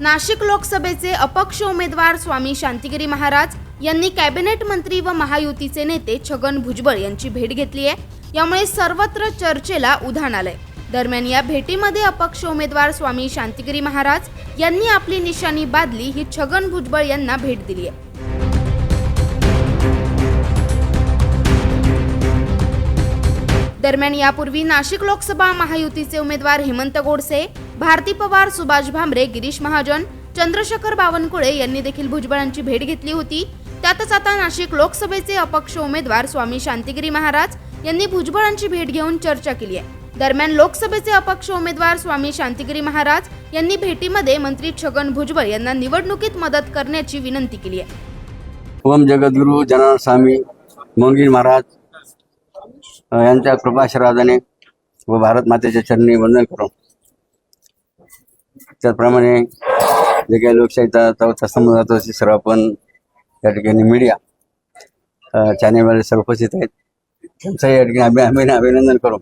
नाशिक लोकसभेचे अपक्ष उमेदवार स्वामी शांतिगिरी महाराज यांनी कॅबिनेट मंत्री व महायुतीचे नेते छगन भुजबळ यांची भेट घेतली आहे. यामुळे सर्वत्र चर्चेला उधाण आलंय. दरम्यान या भेटीमध्ये अपक्ष उमेदवार स्वामी शांतिगिरी महाराज यांनी आपली निशाणी बादली ही छगन भुजबळ यांना भेट दिली आहे. दरम्यान यापूर्वी नाशिक लोकसभा महायुतीचे उमेदवार हेमंत गोडसे भारती पवार सुभाष भामरे गिरीश महाजन चंद्रशेखर बावनकुळे यांनी देखील भुजबळांची भेट घेतली होती. त्यातच आता नाशिक लोकसभेचे अपक्ष उमेदवार स्वामी शांतिगिरी महाराज यांनी भुजबळांची भेट घेऊन चर्चा केली आहे. दरम्यान लोकसभेचे अपक्ष उमेदवार स्वामी शांतिगिरी महाराज यांनी भेटीमध्ये मंत्री छगन भुजबळ यांना निवडणुकीत मदत करण्याची विनंती केली आहे. ओम जगद्गुरु जनार्दन स्वामी मंगीर महाराज यांच्या कृपाशीर्वादाने व भारत मातेच्या चरणी वंदन करू त्याचप्रमाणे जे काही लोकशाहीचा चौथा स्तंभ जातो सर्व आपण या ठिकाणी मीडिया चॅनेलवाले सर्व उपस्थित आहेत. त्यांचंही या ठिकाणी अभि अभिनंदन करू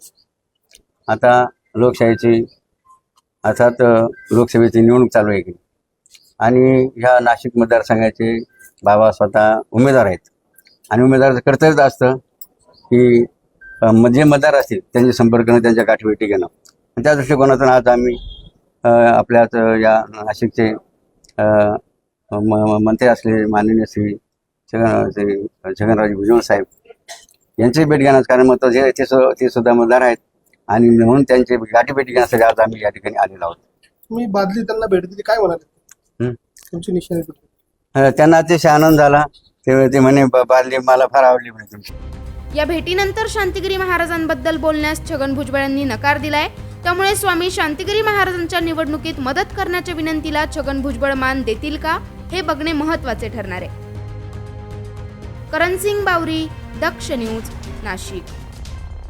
आता लोकशाहीची अर्थात लोकसभेची निवडणूक चालू आहे. की आणि ह्या नाशिक मतदारसंघाचे बाबा स्वतः उमेदवार आहेत. आणि उमेदवाराचं कर्तव्यच असतं की जे मतदार असतील त्यांचे संपर्क करणं त्यांच्या गाठीभेटी घेणं. आणि त्या दृष्टिकोनातून आज आम्ही आपल्याच या नाशिकचे मंत्री असलेले माननीय श्री छगन श्री छगनराज भुजबळ साहेब यांची भेट घेण्याचं कारण मग ते ते सुद्धा मतदार आहेत. आणि म्हणून त्यांची गाठीभेटी घेण्यासाठी आज आम्ही या ठिकाणी आलेलो आहोत. तुम्ही बादली त्यांना भेट दिली. काय म्हणाले. तुमची निशाणी त्यांना अतिशय आनंद झाला. ते ते म्हणे "ब- बादली मला फार आवडली म्हणे तुमची. या भेटीनंतर शांतिगिरी महाराजांबद्दल बोलण्यास छगन भुजबळ यांनी नकार दिलाय. त्यामुळे स्वामी शांतिगिरी महाराजांच्या निवडणुकीत मदत करण्याच्या विनंतीला छगन भुजबळ मान देतील का हे बघणे महत्त्वाचे ठरणार आहे. करणसिंग बावरी दक्ष न्यूज नाशिक.